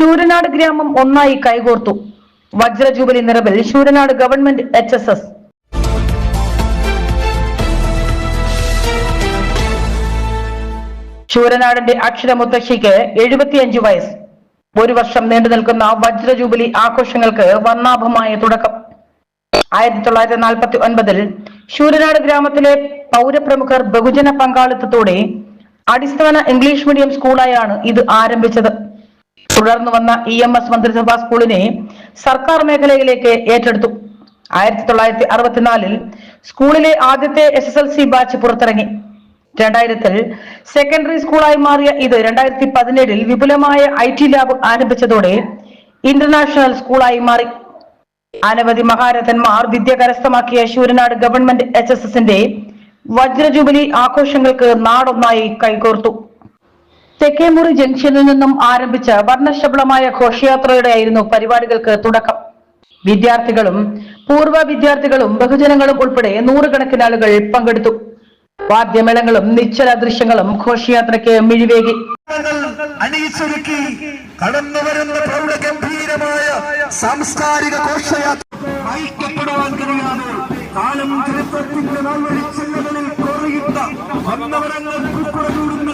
ശൂരനാട് ഗ്രാമം ഒന്നായി കൈകോർത്തു. വജ്ര ജൂബിലി നിറവിൽ Sooranad government H S S ശൂരനാടിന്റെ അക്ഷരമുത്തശ്ശിക്ക് എഴുപത്തിയഞ്ച് വയസ്സ്. ഒരു വർഷം നീണ്ടു നിൽക്കുന്ന വജ്ര ജൂബിലി ആഘോഷങ്ങൾക്ക് വർണാഭമായ തുടക്കം. ആയിരത്തി തൊള്ളായിരത്തി നാൽപ്പത്തി ഒൻപതിൽ ശൂരനാട് ഗ്രാമത്തിലെ പൗരപ്രമുഖർ ബഹുജന പങ്കാളിത്തത്തോടെ അടിസ്ഥാന ഇംഗ്ലീഷ് മീഡിയം സ്കൂളായാണ് ഇത് ആരംഭിച്ചത്. തുടർന്ന് വന്ന ഇ എം എസ് മന്ത്രിസഭാ സ്കൂളിനെ സർക്കാർ മേഖലയിലേക്ക് ഏറ്റെടുത്തു. ആയിരത്തി തൊള്ളായിരത്തി അറുപത്തിനാലിൽ സ്കൂളിലെ ആദ്യത്തെ S S L C batch പുറത്തിറങ്ങി. രണ്ടായിരത്തിൽ സെക്കൻഡറി സ്കൂളായി മാറിയ ഇത് രണ്ടായിരത്തി പതിനേഴിൽ വിപുലമായ ഐ ടി ലാബ് ആരംഭിച്ചതോടെ ഇന്റർനാഷണൽ സ്കൂളായി മാറി. അനവധി മഹാരഥന്മാർ വിദ്യ കരസ്ഥമാക്കിയ ശൂരനാട് ഗവൺമെന്റ് എച്ച് എസ് എസിന്റെ വജ്രജൂബിലി ആഘോഷങ്ങൾക്ക് നാടൊന്നായി കൈകോർത്തു. തെക്കേമുറി ജംഗ്ഷനിൽ നിന്നും ആരംഭിച്ച വർണശബളമായ ഘോഷയാത്രയോടെയായിരുന്നു പരിപാടികൾക്ക് തുടക്കം. വിദ്യാർത്ഥികളും പൂർവ വിദ്യാർത്ഥികളും ബഹുജനങ്ങളും ഉൾപ്പെടെ നൂറുകണക്കിന് ആളുകൾ പങ്കെടുത്തു. വാദ്യമേളങ്ങളും നിശ്ചല ദൃശ്യങ്ങളും ഘോഷയാത്രയ്ക്ക് മിഴിവേകി. അണിയിച്ചൊരുക്കി കടന്നു വരുന്ന പ്രൗഢഗംഭീരമായ സാംസ്കാരിക ഘോഷയാത്ര. ഐക്യപ്പെടുവാൻ കാലം ചരിത്രത്തിന്റെ നാൾവഴിച്ചെല്ലകളിൽ കോറിയിട്ട വന്നവരങ്ങൾ കൂടുന്ന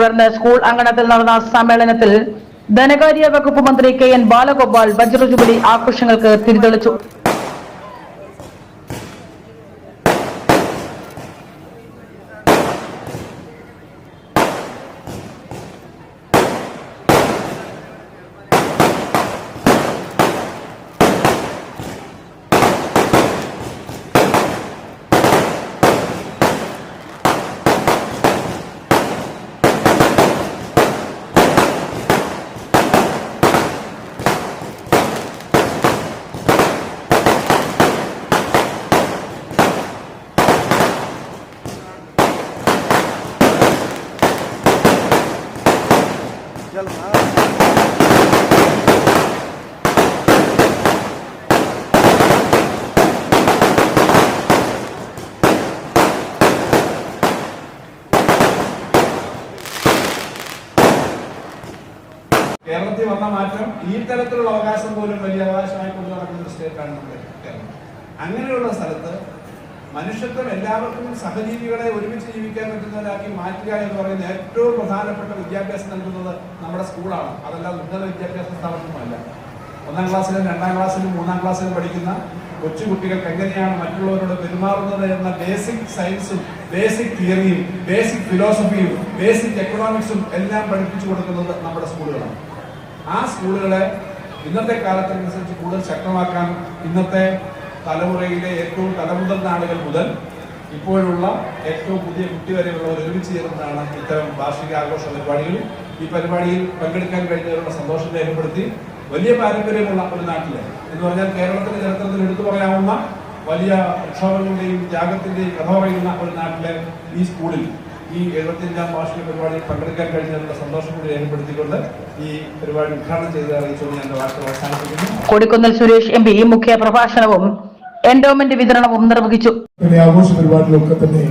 തുടർന്ന് സ്കൂൾ അങ്കണത്തിൽ നടന്ന സമ്മേളനത്തിൽ ധനകാര്യ വകുപ്പ് മന്ത്രി കെ എൻ ബാലഗോപാൽ വജ്രജുബിലി ആഘോഷങ്ങൾക്ക് തിരിതെളിച്ചു. കേരളത്തിൽ വന്ന മാറ്റം ഈ തരത്തിലുള്ള അവകാശം പോലും വലിയ അവകാശമായി കൊണ്ടു നടക്കുന്ന സ്റ്റേറ്റാണ് നമ്മുടെ കേരളം. അങ്ങനെയുള്ള സ്ഥലത്ത് മനുഷ്യത്വം എല്ലാവർക്കും സഹജീവികളെ ഒരുമിച്ച് ജീവിക്കാൻ പറ്റുന്നവരാക്കി മാറ്റുക എന്ന് പറയുന്ന ഏറ്റവും പ്രധാനപ്പെട്ട വിദ്യാഭ്യാസം നൽകുന്നത് നമ്മുടെ സ്കൂളാണ്. അതെല്ലാം ഉന്നത വിദ്യാഭ്യാസ സ്ഥാപനമല്ല ഒന്നാം ക്ലാസ്സിലും രണ്ടാം ക്ലാസ്സിലും മൂന്നാം ക്ലാസ്സിലും പഠിക്കുന്ന കൊച്ചു കുട്ടികൾക്ക് എങ്ങനെയാണ് മറ്റുള്ളവരോട് പെരുമാറുന്നത് എന്ന ബേസിക് സയൻസും ബേസിക് തിയറിയും ബേസിക് ഫിലോസഫിയും ബേസിക് എക്കണോമിക്സും എല്ലാം പഠിപ്പിച്ചു കൊടുക്കുന്നത് നമ്മുടെ സ്കൂളുകളാണ്. ആ സ്കൂളുകളെ ഇന്നത്തെ കാലത്തിനനുസരിച്ച് കൂടുതൽ ശക്തമാക്കാൻ ഇന്നത്തെ തലമുറയിലെ ഏറ്റവും തലമുതിർന്ന ആളുകൾ മുതൽ ഇപ്പോഴുള്ള ഏറ്റവും പുതിയ കുട്ടി വരെയുള്ളവർ ഒരുമിച്ച് ചേർന്നതാണ് ഇത്തരം വാർഷിക ആഘോഷ പരിപാടികൾ. ഈ പരിപാടിയിൽ പങ്കെടുക്കാൻ കഴിഞ്ഞവരുടെ സന്തോഷം രേഖപ്പെടുത്തി വലിയ പാരമ്പര്യമുള്ള ഒരു നാട്ടിൽ. എന്ന് പറഞ്ഞാൽ കേരളത്തിന്റെ ചരിത്രത്തിൽ എടുത്തു പറയാവുന്ന വലിയ പ്രക്ഷോഭങ്ങളുടെയും ത്യാഗത്തിന്റെയും കഥ പറയുന്ന ഒരു നാട്ടിലെ ഈ സ്കൂളിൽ ഈ എഴുപത്തിയഞ്ചാം വാർഷിക പരിപാടിയിൽ പങ്കെടുക്കാൻ കഴിഞ്ഞതിനുള്ള സന്തോഷം കൂടി രേഖപ്പെടുത്തിക്കൊണ്ട് ഈ പരിപാടി ഉദ്ഘാടനം ചെയ്ത് അറിയിച്ചുകൊണ്ട് ഞാൻ വാർത്ത അവസാനിപ്പിക്കുന്നു. കൊടിക്കുന്നിൽ സുരേഷ് എം പി മുഖ്യ പ്രഭാഷണവും എൻഡോമെന്റ് വിതരണവും നിർവഹിച്ചു. ആഘോഷ പരിപാടികളൊക്കെ തന്നെ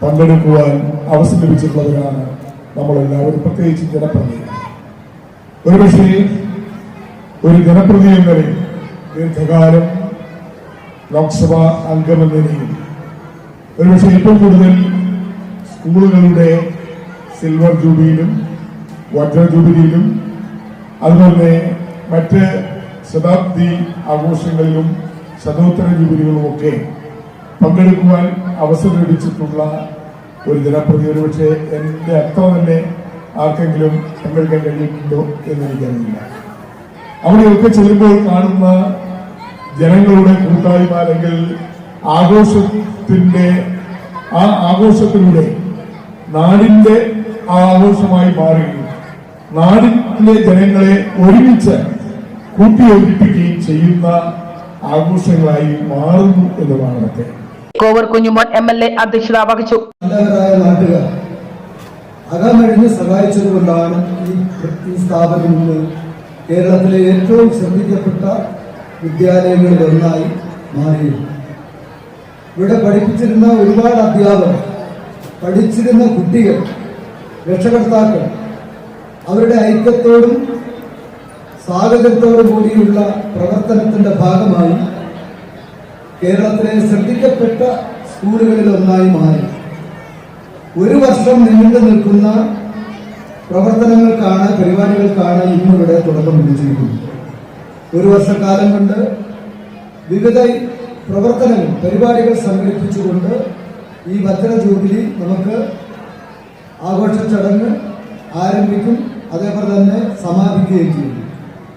പങ്കെടുക്കുവാൻ അവസരം ലഭിച്ചിട്ടുള്ളവരാണ് നമ്മളെല്ലാവരും പ്രത്യേകിച്ച് ജനപ്രതി ഒരുപക്ഷെ ഒരു ജനപ്രതി എന്ന നിലയിൽ ദീർഘകാലം ലോക്സഭാ അംഗമെന്ന നിലയിൽ ഒരുപക്ഷെ ഏറ്റവും കൂടുതൽ സ്കൂളുകളുടെ സിൽവർ ജൂബിയിലും വജ്ര ജൂബിലിയിലും അതുപോലെ മറ്റ് ശതാബ്ദി ആഘോഷങ്ങളിലും ശതോത്തര ജൂബിലികളും ഒക്കെ പങ്കെടുക്കുവാൻ അവസരം ലഭിച്ചിട്ടുള്ള ഒരു ജനപ്രതി ഒരുപക്ഷെ എന്റെ അത്ര തന്നെ ആർക്കെങ്കിലും പങ്കെടുക്കാൻ കഴിഞ്ഞിട്ടുണ്ടോ എന്ന് എനിക്കറിയില്ല. അവിടെയൊക്കെ ചെല്ലുമ്പോൾ കാണുന്ന ജനങ്ങളുടെ കൂട്ടായ്മ അല്ലെങ്കിൽ ആഘോഷത്തിന്റെ ആ ആഘോഷത്തിലൂടെ നാടിന്റെ ആ ആഘോഷമായി മാറുകയും നാടിന്റെ ജനങ്ങളെ ഒരുമിച്ച് കൂട്ടിയൊരുപ്പിക്കുകയും ചെയ്യുന്ന ആഘോഷങ്ങളായി മാറുന്നു എന്നതാണ് അതൊക്കെ. Kovoor Kunjumon M L A അധ്യക്ഷത വഹിച്ചു. അകമഴിഞ്ഞ് സഹായിച്ചതുകൊണ്ടാണ് ഈ ഈ സ്ഥാപനം ഇന്ന് കേരളത്തിലെ ഏറ്റവും ശ്രദ്ധിക്കപ്പെട്ട വിദ്യാലയങ്ങളിൽ ഒന്നായി മാറിയത് ഇവിടെ പഠിപ്പിച്ചിരുന്ന ഒരുപാട് അധ്യാപകർ പഠിച്ചിരുന്ന കുട്ടികൾ രക്ഷകർത്താക്കൾ അവരുടെ ഐക്യത്തോടും സ്വാഗതത്തോടും കൂടിയുള്ള പ്രവർത്തനത്തിന്റെ ഭാഗമായി കേരളത്തിലെ ശ്രദ്ധിക്കപ്പെട്ട സ്കൂളുകളിൽ ഒന്നായി മാറി. ഒരു വർഷം നീണ്ടു നിൽക്കുന്ന പ്രവർത്തനങ്ങൾക്കാണ് പരിപാടികൾക്കാണ് ഇന്നിവിടെ തുടക്കം ലഭിച്ചിരിക്കുന്നത് ഒരു വർഷക്കാലം കൊണ്ട് വിവിധ പ്രവർത്തനങ്ങൾ പരിപാടികൾ സംഘടിപ്പിച്ചുകൊണ്ട് ഈ വജ്ര ജൂബിലി നമുക്ക് ആഘോഷ ചടങ്ങ് ആരംഭിക്കും അതേപോലെ തന്നെ സമാപിക്കുകയും ചെയ്യും.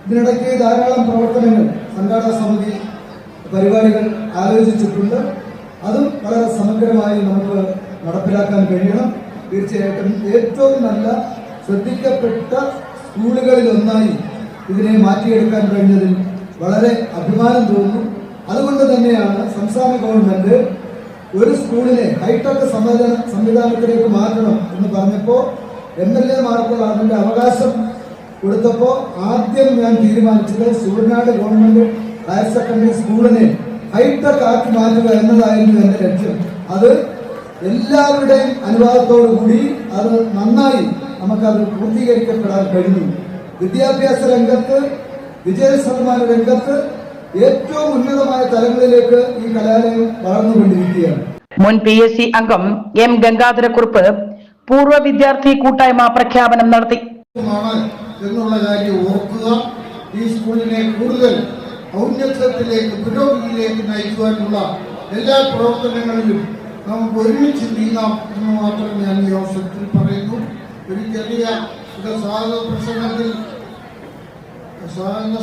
ഇതിനിടയ്ക്ക് ധാരാളം പ്രവർത്തനങ്ങൾ സംഘാടക സമിതി പരിപാടികൾ ആലോചിച്ചിട്ടുണ്ട്. അതും വളരെ സമഗ്രമായി നമുക്ക് നടപ്പിലാക്കാൻ കഴിയണം. തീർച്ചയായിട്ടും ഏറ്റവും നല്ല ശ്രദ്ധിക്കപ്പെട്ട സ്കൂളുകളിലൊന്നായി ഇതിനെ മാറ്റിയെടുക്കാൻ കഴിഞ്ഞതിൽ വളരെ അഭിമാനം തോന്നുന്നു അതുകൊണ്ട് തന്നെയാണ് സംസ്ഥാന ഗവൺമെന്റ് ഒരു സ്കൂളിനെ ഹൈടെക് സംവിധാന സംവിധാനത്തിലേക്ക് മാറ്റണം എന്ന് പറഞ്ഞപ്പോൾ എം എൽ എമാർക്കുള്ള അതിന്റെ അവകാശം കൊടുത്തപ്പോൾ ആദ്യം ഞാൻ തീരുമാനിച്ചത് സൂര്യനാട് ഗവൺമെന്റ് ഹയർ സെക്കൻഡറി സ്കൂളിനെ ഹൈടെക് ആക്കി മാറ്റുക എന്നതായിരുന്നു എന്റെ ലക്ഷ്യം. അത് എല്ലാവരുടെയും അനുവാദത്തോടു കൂടി അത് നന്നായി നമുക്കത് പൂർത്തീകരിക്കപ്പെടാൻ കഴിഞ്ഞു. വിദ്യാഭ്യാസ രംഗത്ത് വിജയ ശതമാന രംഗത്ത് ഏറ്റവും ഉന്നതമായ തലങ്ങളിലേക്ക് ഈ കലാലയം വളർന്നുകൊണ്ടിരിക്കുകയാണ്. മുൻ പി എസ് സി അംഗം എം ഗംഗാധരക്കുറുപ്പ് പൂർവ വിദ്യാർത്ഥി കൂട്ടായ്മ പ്രഖ്യാപനം നടത്തി. എന്നുള്ള കാര്യം ഓർക്കുക. ഈ സ്കൂളിനെ കൂടുതൽ ഔന്നത്യത്തിലേക്ക് പുരോഗതിയിലേക്ക് നയിക്കുവാനുള്ള എല്ലാ പ്രവർത്തനങ്ങളിലും നമുക്ക് ഒരുമിച്ച് നീങ്ങാം എന്ന് മാത്രം ഞാൻ ഈ അവസരത്തിൽ പറയുന്നു. ഒരു ചെറിയ സ്വാഗത പ്രസംഗത്തിൽ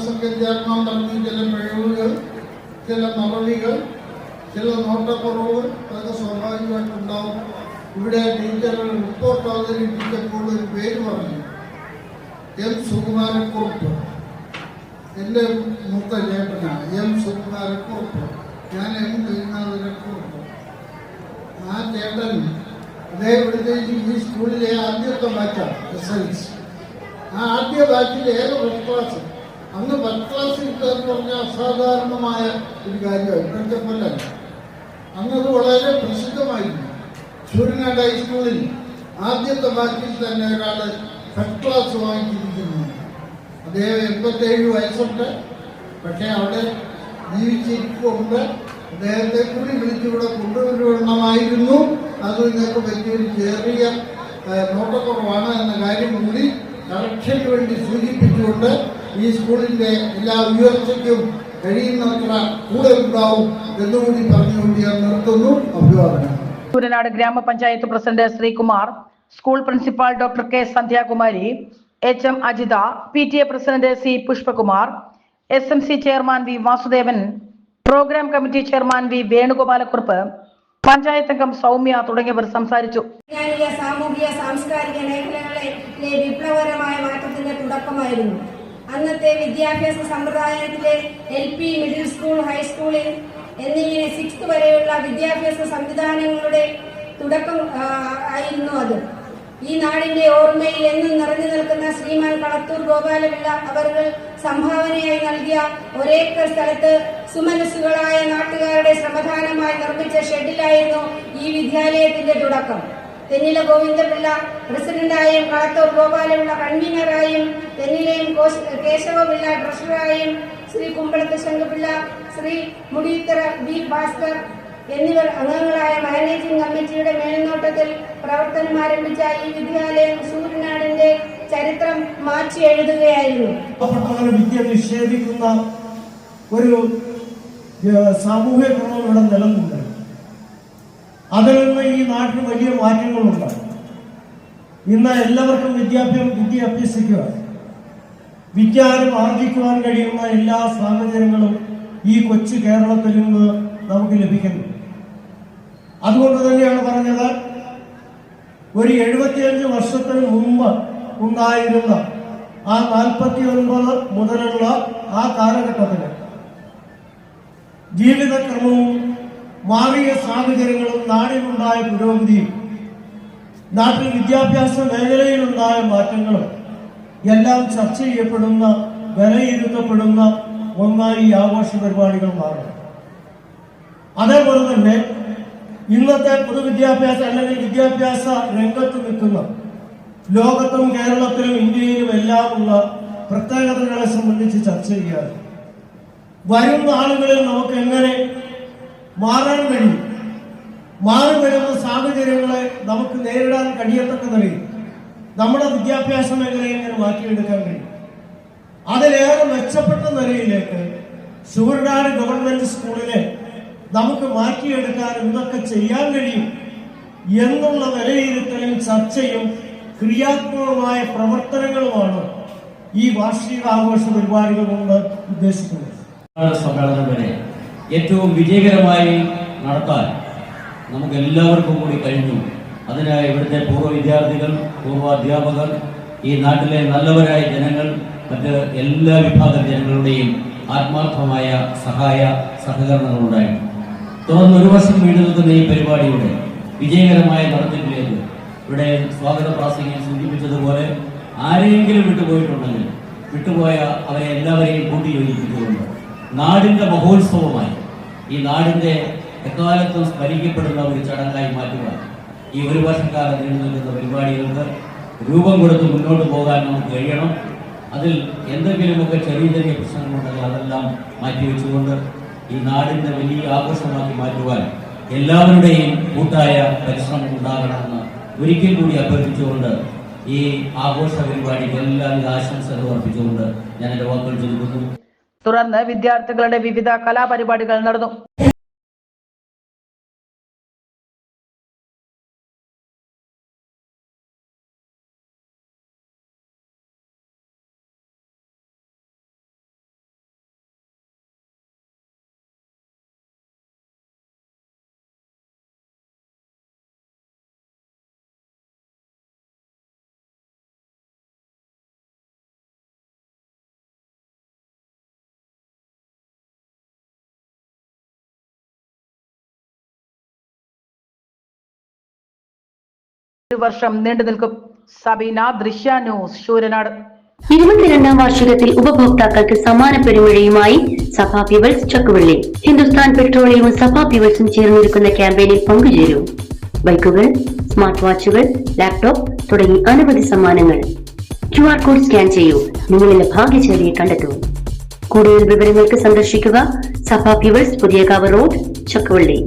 സംഘചാരണം പറഞ്ഞു ചില പിഴവുകൾ ചില മറവികൾ ചില നോട്ടക്കുറവുകൾ അതൊക്കെ സ്വാഭാവികമായിട്ടുണ്ടാവും. ഇവിടെ ടീച്ചറുകൾ റിപ്പോർട്ട് അവതരിപ്പിച്ചപ്പോൾ ഒരു പേര് പറഞ്ഞു. എം സുകുമാരക്കുറുപ്പ് എന്റെ മൂത്ത ചേട്ടനാണ് എം സുകുമാരക്കുറുപ്പ് ഞാൻ എം ഗംഗാധരക്കുറുപ്പ് ആ ചേട്ടൻ അതേ ഇവിടുത്തെ ഈ സ്കൂളിലെ ആദ്യത്തെ ബാച്ചാണ് എസ് എൽ സി ആ ആദ്യ ബാച്ചിൽ ഏക ഫസ്റ്റ് ക്ലാസ് അന്ന് ഫസ്റ്റ് ക്ലാസ് കിട്ടുക എന്ന് പറഞ്ഞാൽ അസാധാരണമായ ഒരു കാര്യമാണ് ഇപ്പോഴത്തെ കൊല്ലം അന്നത് വളരെ പ്രസിദ്ധമായിരുന്നു. സൂര്യനാട് ഹൈസ്കൂളിൽ ആദ്യത്തെ ബാച്ചിൽ തന്നെ ഒരാൾ ഫസ്റ്റ് ക്ലാസ് വാങ്ങിച്ചിരിക്കുന്നു അദ്ദേഹം എൺപത്തേഴ് വയസ്സുണ്ട്. പക്ഷേ അവിടെ ജീവിച്ചിരിക്കുന്നുണ്ട് അദ്ദേഹത്തെ കൂടി വിളിച്ചിവിടെ കൊണ്ടുവരണമായിരുന്നു അത് നിങ്ങൾക്ക് വലിയൊരു ചെറിയ നോട്ടക്കുറവാണ് എന്ന കാര്യം കൂടി കറക്ഷന് വേണ്ടി സൂചിപ്പിച്ചുകൊണ്ട് ഈ സ്കൂളിന്റെ എല്ലാ ഉയർച്ചയ്ക്കും കഴിയുന്നത്ര കൂടെ ഉണ്ടാവും എന്നുകൂടി പറഞ്ഞുകൊണ്ട് ഞാൻ നിർത്തുന്നു. അഭിവാദനം. Suryanad grama panchayat president Sreekumar school principal doctor K. Sandhyakumari H M Ajitha P T A president C Pushpakumar S M C chairman V Vasudevan programme committee chairman V Venugopalakurup panchayat അംഗം സൗമ്യ തുടങ്ങിയവർ സംസാരിച്ചു. സാമൂഹിക സാംസ്കാരിക മേഖലകളിലെ വിപ്ലവകരമായ മാറ്റത്തിന്റെ തുടക്കമായിരുന്നു. അന്നത്തെ വിദ്യാഭ്യാസ സമ്പ്രദായത്തിലെ എൽ പി മിഡിൽ സ്കൂൾ ഹൈസ്കൂളിൽ എന്നിങ്ങനെ സിക്സ് വരെയുള്ള വിദ്യാഭ്യാസ സംവിധാനങ്ങളുടെ തുടക്കം ആയിരുന്നു അത്. ഈ നാടിന്റെ ഓർമ്മയിൽ എന്നും നിറഞ്ഞു നിൽക്കുന്ന ശ്രീമാൻ കളത്തൂർ ഗോപാലപിള്ള അവർകൾ സംഭാവനയായി നൽകിയ ഒരേക്കർ സ്ഥലത്ത് സുമനസ്സുകളായ നാട്ടുകാരുടെ ശ്രമദാനമായി നിർമ്മിച്ച ഷെഡിലായിരുന്നു ഈ വിദ്യാലയത്തിന്റെ തുടക്കം. തെന്നില ഗോവിന്ദപിള്ള പ്രസിഡന്റായും കളത്തൂർ ഗോപാലപിള്ള കൺവീനറായും തെന്നിലയും കേശവപിള്ള ട്രഷറായും ശ്രീ കുമ്പളത്ത് ശങ്കപിള്ള ശ്രീ മുടിയുത്തര ബി ഭാസ്കർ എന്നിവർ അംഗങ്ങളായ മാനേജിംഗ് കമ്മിറ്റിയുടെ മേൽനോട്ടത്തിൽ പ്രവർത്തനം ആരംഭിച്ച ഈ വിദ്യാലയം സൂര്യനാടിന്റെ ചരിത്രം മാറ്റി എഴുതുകയായിരുന്നു. വിദ്യ നിഷേധിക്കുന്ന ഒരു സാമൂഹ്യ ക്രമം ഇവിടെ നിലനിന്നുണ്ട്. അതിൽ നിന്ന് ഈ നാട്ടിൽ വലിയ മാറ്റങ്ങളുണ്ട്. ഇന്ന് എല്ലാവർക്കും വിദ്യാഭ്യാസം വിദ്യ അഭ്യസിക്കുക. വിജ്ഞാനം ആർജിക്കുവാൻ കഴിയുന്ന എല്ലാ സാഹചര്യങ്ങളും ഈ കൊച്ചു കേരളത്തിൽ നിന്ന് നമുക്ക് ലഭിക്കുന്നു. അതുകൊണ്ട് തന്നെയാണ് പറഞ്ഞത് ഒരു എഴുപത്തിയഞ്ച് വർഷത്തിന് മുമ്പ് ഉണ്ടായിരുന്ന ആ നാൽപ്പത്തി ഒൻപത് മുതലുള്ള ആ കാലഘട്ടത്തിന് ജീവിതക്രമവും മാറിയ സാഹചര്യങ്ങളും നാടിനുണ്ടായ പുരോഗതിയും നാട്ടിൽ വിദ്യാഭ്യാസ മേഖലയിലുണ്ടായ മാറ്റങ്ങളും എല്ലാം ചർച്ച ചെയ്യപ്പെടുന്ന വിലയിരുത്തപ്പെടുന്ന ഒന്നായി ആഘോഷ പരിപാടികൾ മാറും അതേപോലെ തന്നെ ഇന്നത്തെ പൊതുവിദ്യാഭ്യാസ അല്ലെങ്കിൽ വിദ്യാഭ്യാസ രംഗത്ത് നിൽക്കുന്ന ലോകത്തും കേരളത്തിലും ഇന്ത്യയിലും എല്ലാം ഉള്ള പ്രത്യേകതകളെ സംബന്ധിച്ച് ചർച്ച ചെയ്യാറ് വരും നാളുകളിൽ നമുക്ക് എങ്ങനെ മാറാൻ കഴിയും? മാറി വരുന്ന സാഹചര്യങ്ങളെ നമുക്ക് നേരിടാൻ കഴിയത്തക്ക നിലയിൽ നമ്മുടെ വിദ്യാഭ്യാസ മേഖലയെ എങ്ങനെ മാറ്റിയെടുക്കാൻ കഴിയും? അതിലേറെ മെച്ചപ്പെട്ട നിലയിലേക്ക് ശൂരനാട് ഗവൺമെന്റ് സ്കൂളിനെ നമുക്ക് മാറ്റിയെടുക്കാൻ എന്തൊക്കെ ചെയ്യാൻ കഴിയും? എന്നുള്ള വിലയിരുത്തലും ചർച്ചയും ക്രിയാത്മകമായ പ്രവർത്തനങ്ങളുമാണ് ഈ വാർഷിക ആഘോഷ പരിപാടികൾ കൊണ്ട് ഉദ്ദേശിക്കുന്നത്. സമ്മേളനം വരെ ഏറ്റവും വിജയകരമായി നടത്താൻ നമുക്ക് എല്ലാവർക്കും കൂടി കഴിഞ്ഞു. അതിന് ഇവിടുത്തെ പൂർവ വിദ്യാർത്ഥികൾ പൂർവ അധ്യാപകർ ഈ നാട്ടിലെ നല്ലവരായ ജനങ്ങൾ മറ്റ് എല്ലാ വിഭാഗം ജനങ്ങളുടെയും ആത്മാർത്ഥമായ സഹായ സഹകരണങ്ങളുണ്ടായിരുന്നു തുടർന്ന് ഒരു വർഷം വീണ്ടെടുക്കുന്ന ഈ പരിപാടിയുടെ വിജയകരമായ നടത്തിപ്പിലേക്ക് ഇവിടെ സ്വാഗത പ്രാസംഗികൻ സൂചിപ്പിച്ചതുപോലെ ആരെങ്കിലും വിട്ടുപോയിട്ടുണ്ടെങ്കിൽ വിട്ടുപോയ അവരെ എല്ലാവരെയും കൂട്ടി യോജിപ്പിച്ചുകൊണ്ട് നാടിന്റെ മഹോത്സവമായി ഈ നാടിന്റെ എക്കാലത്തും സ്മരിക്കപ്പെടുന്ന ഒരു ചടങ്ങായി മാറ്റുക ഈ ഒരു വർഷക്കാലം നീണ്ടു നിൽക്കുന്ന പരിപാടികൾക്ക് രൂപം കൊടുത്ത് മുന്നോട്ട് പോകാൻ നമുക്ക് കഴിയണം. അതിൽ എന്തെങ്കിലുമൊക്കെ ചെറിയ ചെറിയ പ്രശ്നങ്ങളുണ്ടെങ്കിൽ അതെല്ലാം മാറ്റിവെച്ചുകൊണ്ട് ഈ നാടിന്റെ വലിയ ആഘോഷമാക്കി മാറ്റുവാൻ എല്ലാവരുടെയും കൂട്ടായ പരിശ്രമം ഉണ്ടാകണമെന്ന് ഒരിക്കൽ കൂടി അഭ്യർത്ഥിച്ചുകൊണ്ട് ഈ ആഘോഷ പരിപാടിക്ക് എല്ലാവിധ ആശംസകൾ അർപ്പിച്ചുകൊണ്ട് ഞാൻ എന്റെ വാക്കുകൾ ചുരുക്കുന്നു തുടർന്ന് വിദ്യാർത്ഥികളുടെ വിവിധ കലാപരിപാടികൾ നടന്നു. വർഷം നീണ്ടു നിൽക്കും സബീന ദൃശ്യ ന്യൂസ് ശൂരനാട്. ഇരുപത്തിരണ്ടാം വാർഷികത്തിൽ ഉപഭോക്താക്കൾക്ക് സമാന പെരുമഴയുമായി സഭാ പീവൽസ് ചക്കുവള്ളി. ഹിന്ദുസ്ഥാൻ പെട്രോളിയവും സഭാ പീവൽസും ചേർന്നിരിക്കുന്ന ക്യാമ്പയിനിൽ പങ്കുചേരും. ബൈക്കുകൾ സ്മാർട്ട് വാച്ചുകൾ ലാപ്ടോപ്പ് തുടങ്ങി അനവധി സമ്മാനങ്ങൾ. ക്യു ആർ കോഡ് സ്കാൻ ചെയ്യൂ. നിങ്ങളിലെ ഭാഗ്യശാലിയെ കണ്ടെത്തൂ. കൂടുതൽ വിവരങ്ങൾക്ക് സന്ദർശിക്കുക സഭാ പീവൽസ് പുതിയകാവ് റോഡ് ചക്കുവള്ളി.